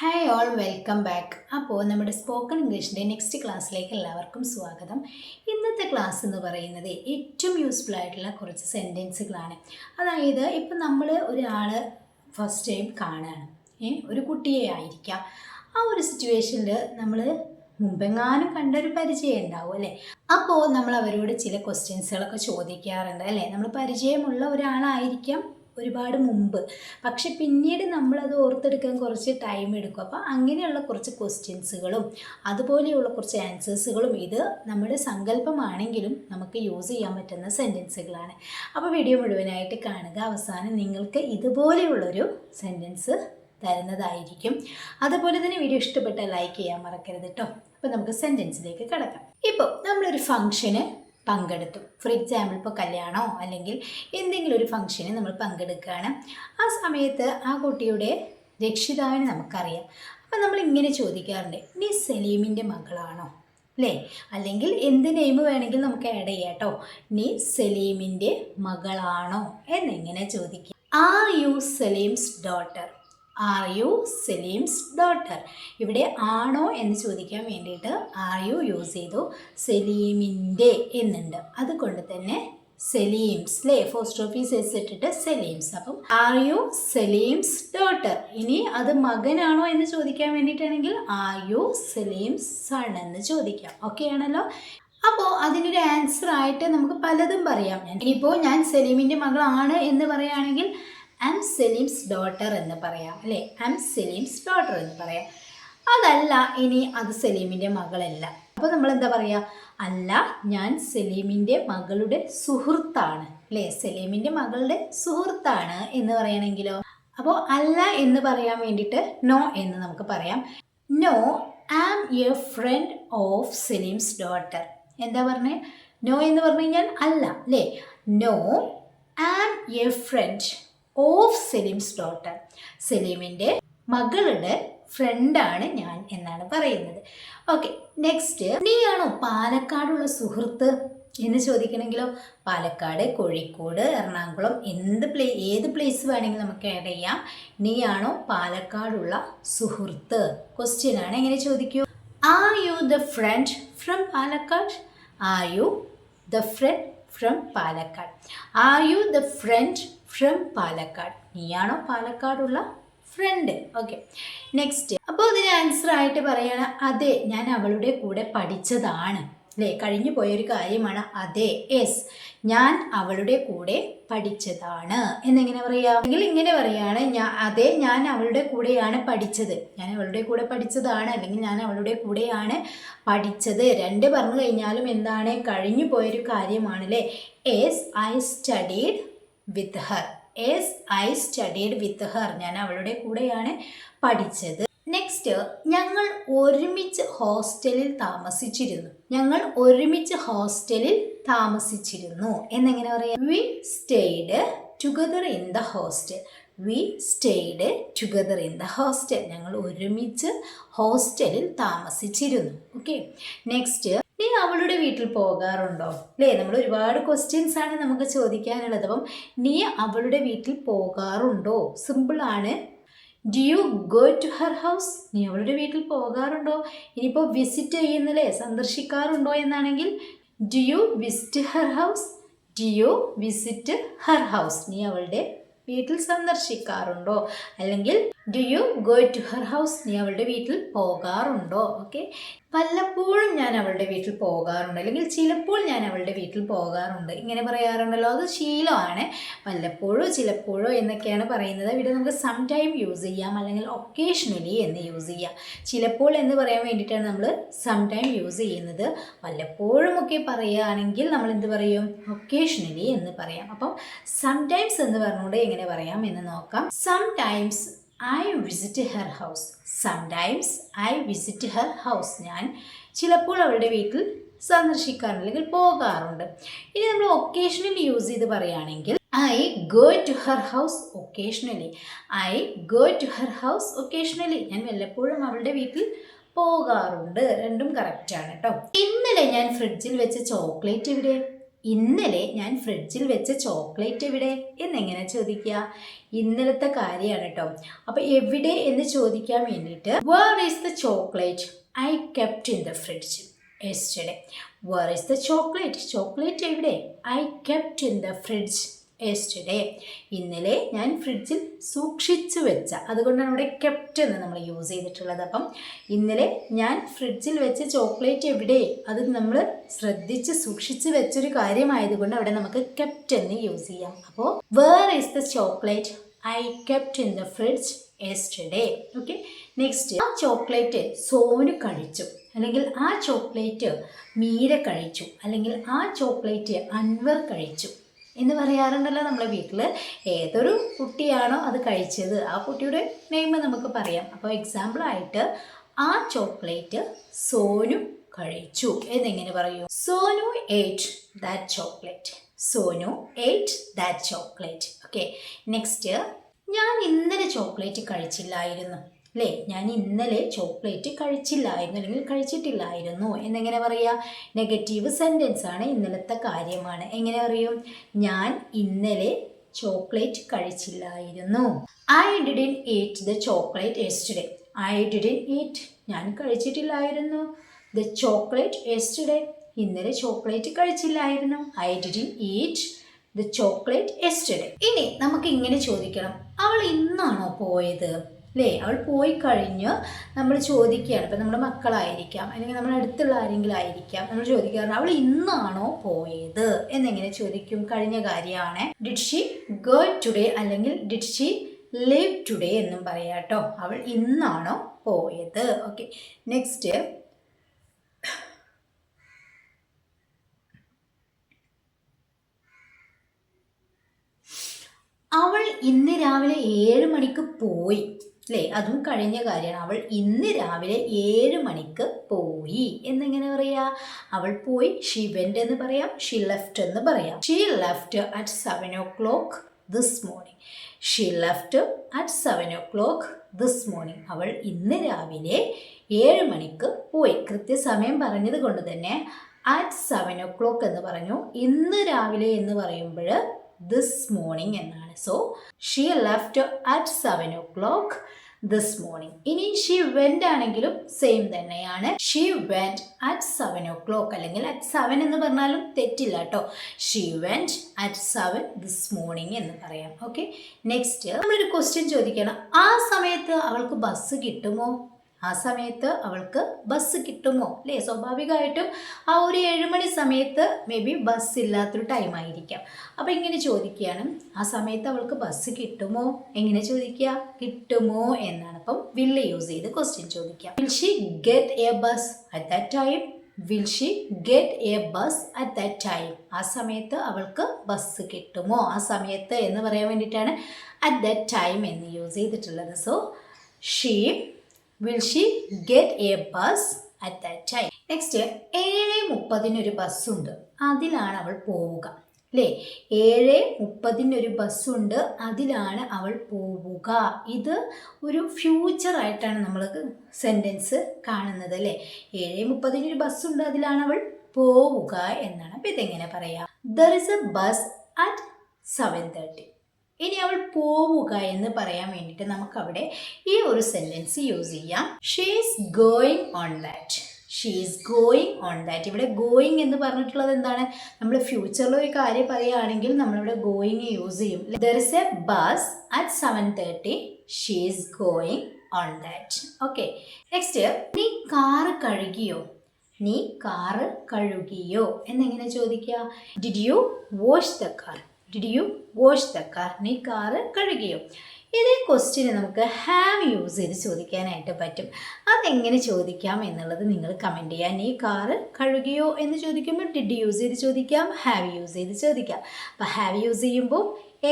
Hi all welcome back അപ്പോൾ നമ്മുടെ spoken ഇംഗ്ലീഷിന്റെ next ക്ലാസ്സിലേക്ക് എല്ലാവർക്കും സ്വാഗതം. ഇന്നത്തെ ക്ലാസ് എന്ന് പറയുന്നത് ഏറ്റവും യൂസ്ഫുൾ ആയിട്ടുള്ള കുറച്ച് സെന്റൻസുകളാണ് അതായത് ഇപ്പം നമ്മൾ ഒരാൾ ഫസ്റ്റ് ടൈം കാണുകയാണ് ഒരു കുട്ടിയെ ആയിരിക്കാം. ആ ഒരു സിറ്റുവേഷനിൽ നമ്മൾ മുമ്പെങ്ങാനും കണ്ടൊരു പരിചയം ഉണ്ടാവും അല്ലേ? അപ്പോൾ നമ്മൾ അവരോട് ചില ക്വസ്റ്റ്യൻസുകളൊക്കെ ചോദിക്കാറുണ്ട് അല്ലേ? നമ്മൾ പരിചയമുള്ള ഒരാളായിരിക്കാം ഒരുപാട് മുമ്പ്. പക്ഷെ പിന്നീട് നമ്മളത് ഓർത്തെടുക്കാൻ കുറച്ച് ടൈം എടുക്കും. അപ്പോൾ അങ്ങനെയുള്ള കുറച്ച് ക്വസ്റ്റ്യൻസുകളും അതുപോലെയുള്ള കുറച്ച് ആൻസേഴ്സുകളും ഇത് നമ്മുടെ സങ്കല്പമാണെങ്കിലും നമുക്ക് യൂസ് ചെയ്യാൻ പറ്റുന്ന സെന്റൻസുകളാണ് അപ്പോൾ വീഡിയോ മുഴുവനായിട്ട് കാണുക. അവസാനം നിങ്ങൾക്ക് ഇതുപോലെയുള്ളൊരു സെന്റൻസ് തരുന്നതായിരിക്കും. അതുപോലെ തന്നെ വീഡിയോ ഇഷ്ടപ്പെട്ടാൽ ലൈക്ക് ചെയ്യാൻ മറക്കരുത് കേട്ടോ അപ്പോൾ നമുക്ക് സെന്റൻസിലേക്ക് കിടക്കാം. ഇപ്പോൾ നമ്മളൊരു ഫംഗ്ഷന് പങ്കെടുത്തു. ഫോർ എക്സാമ്പിൾ ഇപ്പോൾ കല്യാണമോ അല്ലെങ്കിൽ എന്തെങ്കിലും ഒരു ഫംഗ്ഷന് നമ്മൾ പങ്കെടുക്കുകയാണ്. ആ സമയത്ത് ആ കുട്ടിയുടെ രക്ഷിതാവിനെ നമുക്കറിയാം. അപ്പം നമ്മൾ ഇങ്ങനെ ചോദിക്കാറുണ്ട് നീ സലീമിന്റെ മകളാണോ? അല്ലേ? അല്ലെങ്കിൽ എന്ത് നെയിം വേണമെങ്കിൽ നമുക്ക് ആഡ് ചെയ്യാം കേട്ടോ. നീ സലീമിന്റെ മകളാണോ? എന്നിങ്ങനെ ചോദിക്കുക are you Saleem's daughter are you Saleem's daughter ഇവിടെ ആണോ എന്ന് ചോദിക്കാൻ വേണ്ടിയിട്ട് ആർ യു യൂസ് ചെയ്തു? സലീമിന്റെ എന്നുണ്ട്. അതുകൊണ്ട് തന്നെ സലീംസ് അല്ലേ പോസ്റ്റ് ഓഫീസ് എസ് ഇട്ടിട്ട് സലീംസ് അപ്പം ആർ യു സലീംസ് ഡോട്ടർ ഇനി അത് മകനാണോ എന്ന് ചോദിക്കാൻ വേണ്ടിയിട്ടാണെങ്കിൽ ആർ യു സലീംസ് സൺ എന്ന് ചോദിക്കാം. ഓക്കെ ആണല്ലോ? അപ്പോൾ അതിനൊരു ആൻസർ ആയിട്ട് നമുക്ക് പലതും പറയാം. ഇനിയിപ്പോൾ ഞാൻ സലീമിന്റെ മകളാണ് എന്ന് പറയുകയാണെങ്കിൽ ആം സലീംസ് ഡോട്ടർ എന്ന് പറയാം അല്ലേ? ആം സലീംസ് ഡോട്ടർ എന്ന് പറയാം. അതല്ല ഇനി അത് സലീമിന്റെ മകളല്ല. അപ്പോൾ നമ്മൾ എന്താ പറയുക അല്ല ഞാൻ സലീമിന്റെ മകളുടെ സുഹൃത്താണ് അല്ലേ? സലീമിന്റെ മകളുടെ സുഹൃത്താണ് എന്ന് പറയണമെങ്കിലോ അപ്പോൾ അല്ല എന്ന് പറയാൻ വേണ്ടിയിട്ട് നോ എന്ന് നമുക്ക് പറയാം. No am a friend of Saleem's daughter എന്താ പറഞ്ഞത് നോ എന്ന് പറഞ്ഞു കഴിഞ്ഞാൽ അല്ല അല്ലേ? No am a friend of Saleem's daughter. സെലീമിന്റെ മകളുടെ ഫ്രണ്ടാണ് ഞാൻ എന്നാണ് പറയുന്നത്. ഓക്കെ നെക്സ്റ്റ് നീയാണോ പാലക്കാടുള്ള സുഹൃത്ത്? എന്ന് ചോദിക്കണമെങ്കിലോ പാലക്കാട് കോഴിക്കോട് എറണാകുളം എന്ത് പ്ലേ ഏത് പ്ലേസ് വേണമെങ്കിലും നമുക്ക് ആഡ് ചെയ്യാം. നീയാണോ പാലക്കാടുള്ള സുഹൃത്ത്? ക്വസ്റ്റ്യൻ ആണ് എങ്ങനെ ചോദിക്കൂ? Are you the friend from Palakkad? Are you the friend from Palakkad? Are you the friend from Palakkad. നീയാണോ പാലക്കാടുള്ള ഫ്രണ്ട് ഓക്കെ നെക്സ്റ്റ് അപ്പോൾ അതിന് ആൻസർ ആയിട്ട് പറയാണ് അതെ ഞാൻ അവളുടെ കൂടെ പഠിച്ചതാണ്. അല്ലേ കഴിഞ്ഞു പോയൊരു കാര്യമാണ് അതെ എസ് ഞാൻ അവളുടെ കൂടെ പഠിച്ചതാണ്. എന്നെങ്ങനെ പറയാം? അല്ലെങ്കിൽ ഇങ്ങനെ പറയാണ് ഞാൻ അതെ ഞാൻ അവളുടെ കൂടെയാണ് പഠിച്ചത്. ഞാൻ അവളുടെ കൂടെ പഠിച്ചതാണ് അല്ലെങ്കിൽ ഞാൻ അവളുടെ കൂടെയാണ് പഠിച്ചത്. രണ്ട് പറഞ്ഞു കഴിഞ്ഞാലും എന്താണ്? കഴിഞ്ഞു പോയൊരു കാര്യമാണ് അല്ലേ yes I studied with her yes I studied with her ഞാൻ അവളുടെ കൂടെയാണ് പഠിച്ചത്. നെക്സ്റ്റ് ഞങ്ങൾ ഒരുമിച്ച് ഹോസ്റ്റലിൽ താമസിച്ചിരുന്നു. ഞങ്ങൾ ഒരുമിച്ച് ഹോസ്റ്റലിൽ താമസിച്ചിരുന്നു. എന്നെങ്ങനെ പറയാം? We stayed together in the hostel we stayed together in the hostel ഞങ്ങൾ ഒരുമിച്ച് ഹോസ്റ്റലിൽ താമസിച്ചിരുന്നു. ഓക്കെ നെക്സ്റ്റ് നീ അവളുടെ വീട്ടിൽ പോകാറുണ്ടോ? അല്ലേ? നമ്മൾ ഒരുപാട് ക്വസ്റ്റ്യൻസ് ആണ് നമുക്ക് ചോദിക്കാനുള്ളത്. അപ്പം നീ അവളുടെ വീട്ടിൽ പോകാറുണ്ടോ? സിമ്പിളാണ് do you go to her house നീ അവളുടെ വീട്ടിൽ പോകാറുണ്ടോ? ഇനിയിപ്പോൾ വിസിറ്റ് ചെയ്യുന്നില്ലേ? സന്ദർശിക്കാറുണ്ടോ എന്നാണെങ്കിൽ do you visit her house do you visit her house നീ അവളുടെ വീട്ടിൽ സന്ദർശിക്കാറുണ്ടോ? അല്ലെങ്കിൽ do you go to her house നീ അവളുടെ വീട്ടിൽ പോകാറുണ്ടോ? ഓക്കെ വല്ലപ്പോഴും ഞാൻ അവളുടെ വീട്ടിൽ പോകാറുണ്ട്. അല്ലെങ്കിൽ ചിലപ്പോൾ ഞാൻ അവളുടെ വീട്ടിൽ പോകാറുണ്ട്. ഇങ്ങനെ പറയാറുണ്ടല്ലോ അത് ശീലമാണ്. വല്ലപ്പോഴോ ചിലപ്പോഴോ എന്നൊക്കെയാണ് പറയുന്നത്. ഇവിടെ നമുക്ക് സം ടൈം യൂസ് ചെയ്യാം. അല്ലെങ്കിൽ ഒക്കേഷണലി എന്ന് യൂസ് ചെയ്യാം. ചിലപ്പോൾ എന്ന് പറയാൻ വേണ്ടിയിട്ടാണ് നമ്മൾ സം ടൈം യൂസ് ചെയ്യുന്നത്. വല്ലപ്പോഴും ഒക്കെ പറയുകയാണെങ്കിൽ നമ്മൾ എന്ത് പറയും? ഒക്കേഷണലി എന്ന് പറയാം. അപ്പം സം ടൈംസ് എന്ന് പറഞ്ഞുകൊണ്ട് എങ്ങനെ പറയാം എന്ന് നോക്കാം. Sometimes I visit her house sometimes I visit her house ഞാൻ ചിലപ്പോൾ അവളുടെ വീട്ടിൽ സന്ദർശിക്കാറുണ്ട് അല്ലെങ്കിൽ പോകാറുണ്ട്. ഇനി നമ്മൾ ഒക്കേഷണലി യൂസ് ചെയ്ത് പറയുകയാണെങ്കിൽ I go to her house occasionally I go to her house occasionally ഞാൻ വല്ലപ്പോഴും അവളുടെ വീട്ടിൽ പോകാറുണ്ട്. രണ്ടും കറക്റ്റാണ് കേട്ടോ ഇന്നലെ ഞാൻ ഫ്രിഡ്ജിൽ വെച്ച ചോക്ലേറ്റ് ഇവിടെ ഇന്നലെ ഞാൻ ഫ്രിഡ്ജിൽ വെച്ച ചോക്ലേറ്റ് എവിടെ? എന്നെങ്ങനെ ചോദിക്കുക? ഇന്നലത്തെ കാര്യമാണ് കേട്ടോ. അപ്പോൾ എവിടെ എന്ന് ചോദിക്കാൻ വേണ്ടിയിട്ട് where is the chocolate I kept in the fridge yesterday where is the chocolate chocolate എവിടെ? I kept in the fridge yesterday ഇന്നലെ ഞാൻ ഫ്രിഡ്ജിൽ സൂക്ഷിച്ചു വെച്ച അതുകൊണ്ടാണ് ഇവിടെ കെപ്റ്റ് എന്ന് നമ്മൾ യൂസ് ചെയ്തിട്ടുള്ളത്. അപ്പം ഇന്നലെ ഞാൻ ഫ്രിഡ്ജിൽ വെച്ച ചോക്ലേറ്റ് എവിടെ? അത് നമ്മൾ ശ്രദ്ധിച്ച് സൂക്ഷിച്ച് വെച്ചൊരു കാര്യമായതുകൊണ്ട് അവിടെ നമുക്ക് കെപ്റ്റ് എന്ന് യൂസ് ചെയ്യാം. അപ്പോൾ where is the chocolate I kept in the fridge yesterday okay next ആ ചോക്ലേറ്റ് സോനു കഴിച്ചു. അല്ലെങ്കിൽ ആ ചോക്ലേറ്റ് മീര കഴിച്ചു. അല്ലെങ്കിൽ ആ ചോക്ലേറ്റ് അൻവർ കഴിച്ചു. എന്ന് പറയാറുണ്ടല്ലോ നമ്മളെ വീട്ടിൽ ഏതൊരു കുട്ടിയാണോ അത് കഴിച്ചത് ആ കുട്ടിയുടെ നെയിം നമുക്ക് പറയാം. അപ്പോൾ എക്സാമ്പിളായിട്ട് ആ ചോക്ലേറ്റ് സോനു കഴിച്ചു എന്നിങ്ങനെ പറയൂ. സോനു ഏറ്റ് ദാറ്റ് ചോക്ലേറ്റ് സോനു ഏറ്റ് ദാറ്റ് ചോക്ലേറ്റ് ഓക്കെ നെക്സ്റ്റ് ഞാൻ ഇന്നലെ ചോക്ലേറ്റ് കഴിച്ചില്ലായിരുന്നു. അല്ലേ ഞാൻ ഇന്നലെ ചോക്ലേറ്റ് കഴിച്ചില്ലായിരുന്നു അല്ലെങ്കിൽ കഴിച്ചിട്ടില്ലായിരുന്നു. എന്നെങ്ങനെ പറയുക നെഗറ്റീവ് സെന്റൻസ് ആണ് ഇന്നലത്തെ കാര്യമാണ്. എങ്ങനെ പറയും? ഞാൻ ഇന്നലെ chocolate കഴിച്ചില്ലായിരുന്നു. I didn't eat the chocolate yesterday I didn't eat ഞാൻ കഴിച്ചിട്ടില്ലായിരുന്നു. ദ ചോക്ലേറ്റ് എസ്റ്റുഡേ ഇന്നലെ chocolate കഴിച്ചില്ലായിരുന്നു. I didn't eat the chocolate yesterday ഇനി നമുക്ക് ഇങ്ങനെ ചോദിക്കണം. അവൾ ഇന്നാണോ പോയത്? അല്ലേ അവൾ പോയി കഴിഞ്ഞ് നമ്മൾ ചോദിക്കുകയാണ്. ഇപ്പം നമ്മുടെ മക്കളായിരിക്കാം. അല്ലെങ്കിൽ നമ്മുടെ അടുത്തുള്ള ആരെങ്കിലും ആയിരിക്കാം നമ്മൾ ചോദിക്കാറുണ്ട് അവൾ ഇന്നാണോ പോയത്? എന്നെങ്ങനെ ചോദിക്കും? കഴിഞ്ഞ കാര്യമാണ്. ഡിഡ് ഷി ഗോ ടുഡേ അല്ലെങ്കിൽ ഡിഡ് ഷി ലിവ് ടുഡേ എന്നും പറയാം കേട്ടോ. അവൾ ഇന്നാണോ പോയത്? ഓക്കെ നെക്സ്റ്റ് അവൾ ഇന്ന് രാവിലെ ഏഴ് മണിക്ക് പോയി. അല്ലേ അതും കഴിഞ്ഞ കാര്യമാണ്. അവൾ ഇന്ന് രാവിലെ ഏഴ് മണിക്ക് പോയി. എന്നെങ്ങനെ പറയാ? അവൾ പോയി ഷി വെന്റ് എന്ന് പറയാം ഷി ലെഫ്റ്റ് എന്ന് പറയാം. She left at seven o'clock this morning she left at seven o'clock this morning അവൾ ഇന്ന് രാവിലെ ഏഴ് മണിക്ക് പോയി. കൃത്യസമയം പറഞ്ഞത് കൊണ്ട് തന്നെ അറ്റ് സെവൻ ഒ ക്ലോക്ക് എന്ന് പറഞ്ഞു. ഇന്ന് രാവിലെ എന്ന് പറയുമ്പോൾ ദിസ് മോർണിംഗ് എന്നാണ്. So she left at seven o'clock this morning ഇനി ഷീ വെന്റ് ആണെങ്കിലും സെയിം തന്നെയാണ്. She went at seven o'clock അല്ലെങ്കിൽ അറ്റ് സെവൻ എന്ന് പറഞ്ഞാലും തെറ്റില്ല കേട്ടോ. She went at seven this morning എന്ന് പറയാം. ഓക്കെ നെക്സ്റ്റ് നമ്മളൊരു ക്വസ്റ്റ്യൻ ചോദിക്കണം. ആ സമയത്ത് അവൾക്ക് ബസ് കിട്ടുമോ? ആ സമയത്ത് അവൾക്ക് ബസ് കിട്ടുമോ? അല്ലേ സ്വാഭാവികമായിട്ടും ആ ഒരു ഏഴുമണി സമയത്ത് മേ ബി ബസ് ഇല്ലാത്തൊരു ടൈം ആയിരിക്കാം. അപ്പോൾ ഇങ്ങനെ ചോദിക്കുകയാണ്. ആ സമയത്ത് അവൾക്ക് ബസ് കിട്ടുമോ? എങ്ങനെ ചോദിക്കുക? കിട്ടുമോ എന്നാണ്. അപ്പം വില്ല് യൂസ് ചെയ്ത് ക്വസ്റ്റ്യൻ ചോദിക്കാം. Will she get a bus at that time will she get a bus at that time ആ സമയത്ത് അവൾക്ക് ബസ് കിട്ടുമോ? ആ സമയത്ത് എന്ന് പറയാൻ വേണ്ടിയിട്ടാണ് അറ്റ് ദാറ്റ് ടൈം എന്ന് യൂസ് ചെയ്തിട്ടുള്ളത്. So she will she get a bus at that time next ഏഴ് മുപ്പതിനൊരു ബസ്സുണ്ട്. അതിലാണ് അവൾ പോവുക. അല്ലേ ഏഴ് മുപ്പതിനൊരു ബസ്സുണ്ട്. അതിലാണ് അവൾ പോവുക. ഇത് ഒരു ഫ്യൂച്ചർ ആയിട്ടാണ് നമ്മൾ സെന്റൻസ് കാണുന്നത് അല്ലേ ഏഴ് മുപ്പതിനൊരു ബസ്സുണ്ട്. അതിലാണ് അവൾ പോവുക എന്നാണ്. അപ്പോൾ ഇതെങ്ങനെ പറയാം? There is a bus at seven thirty ഇനി അവൾ പോവുക എന്ന് പറയാൻ വേണ്ടിയിട്ട് നമുക്കവിടെ ഈ ഒരു സെന്റൻസ് യൂസ് ചെയ്യാം. She's going on that she's going on that ഇവിടെ ഗോയിങ് എന്ന് പറഞ്ഞിട്ടുള്ളത് എന്താണ്? നമ്മൾ ഫ്യൂച്ചറിൽ ഒരു കാര്യം പറയുകയാണെങ്കിൽ നമ്മളിവിടെ ഗോയിങ് യൂസ് ചെയ്യും. There is a bus at seven thirty she's going on that okay next നീ കാറ് കഴുകിയോ? നീ കാറ് കഴുകിയോ? എന്നെങ്ങനെ ചോദിക്കുക? Did you wash the car did you wash the car നീ കാറ് കഴുകിയോ? ഇതേ ക്വസ്റ്റ്യന് നമുക്ക് ഹാവ് യൂസ് ചെയ്ത് ചോദിക്കാനായിട്ട് പറ്റും. അതെങ്ങനെ ചോദിക്കാം എന്നുള്ളത് നിങ്ങൾ കമന്റ് ചെയ്യാം നീ കാറ് കഴുകിയോ എന്ന് ചോദിക്കുമ്പോൾ ഡിഡ് യൂസ് ചെയ്ത് ചോദിക്കാം ഹാവ് യൂസ് ചെയ്ത് ചോദിക്കാം. അപ്പോൾ ഹാവ് യൂസ് ചെയ്യുമ്പോൾ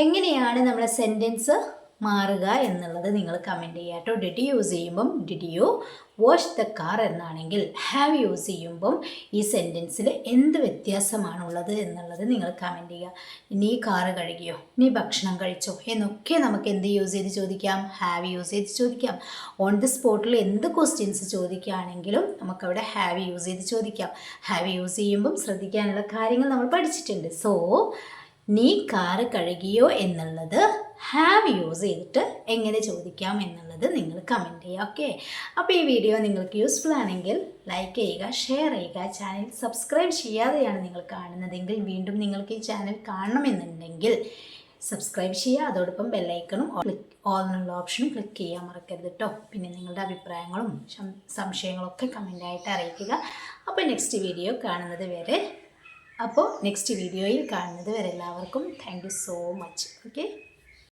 എങ്ങനെയാണ് നമ്മളെ സെന്റൻസ് മാറുക എന്നുള്ളത് നിങ്ങൾ കമന്റ് ചെയ്യുക കേട്ടോ. ഡിഡ് യൂസ് ചെയ്യുമ്പം did you wash the car എന്നാണെങ്കിൽ ഹാവ് യൂസ് ചെയ്യുമ്പം ഈ സെന്റൻസിൽ എന്ത് വ്യത്യാസമാണുള്ളത് എന്നുള്ളത് നിങ്ങൾ കമന്റ് ചെയ്യുക. നീ കാറ് കഴുകിയോ നീ ഭക്ഷണം കഴിച്ചോ എന്നൊക്കെ നമുക്ക് എന്ത് യൂസ് ചെയ്ത് ചോദിക്കാം? ഹാവ് യൂസ് ചെയ്ത് ചോദിക്കാം. ഓൺ ദി സ്പോട്ടിൽ എന്ത് ക്വസ്റ്റ്യൻസ് ചോദിക്കുകയാണെങ്കിലും നമുക്കവിടെ ഹാവ് യൂസ് ചെയ്ത് ചോദിക്കാം. ഹാവ് യൂസ് ചെയ്യുമ്പം ശ്രദ്ധിക്കാനുള്ള കാര്യങ്ങൾ നമ്മൾ പഠിച്ചിട്ടുണ്ട്. സോ നീ കാറ് കഴുകിയോ എന്നുള്ളത് ഹാവ് യൂസ് ചെയ്തിട്ട് എങ്ങനെ ചോദിക്കാം എന്നുള്ളത് നിങ്ങൾ കമന്റ് ചെയ്യുക ഓക്കെ അപ്പോൾ ഈ വീഡിയോ നിങ്ങൾക്ക് യൂസ്ഫുൾ ആണെങ്കിൽ ലൈക്ക് ചെയ്യുക ഷെയർ ചെയ്യുക ചാനൽ സബ്സ്ക്രൈബ് ചെയ്യാതെയാണ് നിങ്ങൾ കാണുന്നതെങ്കിൽ വീണ്ടും നിങ്ങൾക്ക് ഈ ചാനൽ കാണണമെന്നുണ്ടെങ്കിൽ സബ്സ്ക്രൈബ് ചെയ്യുക അതോടൊപ്പം ബെല്ലൈക്കണും ക്ലിക്ക് ഓൾ എന്നുള്ള ഓപ്ഷനും ക്ലിക്ക് ചെയ്യാൻ മറക്കരുത് കേട്ടോ പിന്നെ നിങ്ങളുടെ അഭിപ്രായങ്ങളും സംശയങ്ങളൊക്കെ കമന്റായിട്ട് അറിയിക്കുക. അപ്പോൾ നെക്സ്റ്റ് വീഡിയോ കാണുന്നത് വരെ അപ്പോൾ നെക്സ്റ്റ് വീഡിയോയിൽ കാണുന്നത് വരെ എല്ലാവർക്കും താങ്ക് സോ മച്ച് ഓക്കെ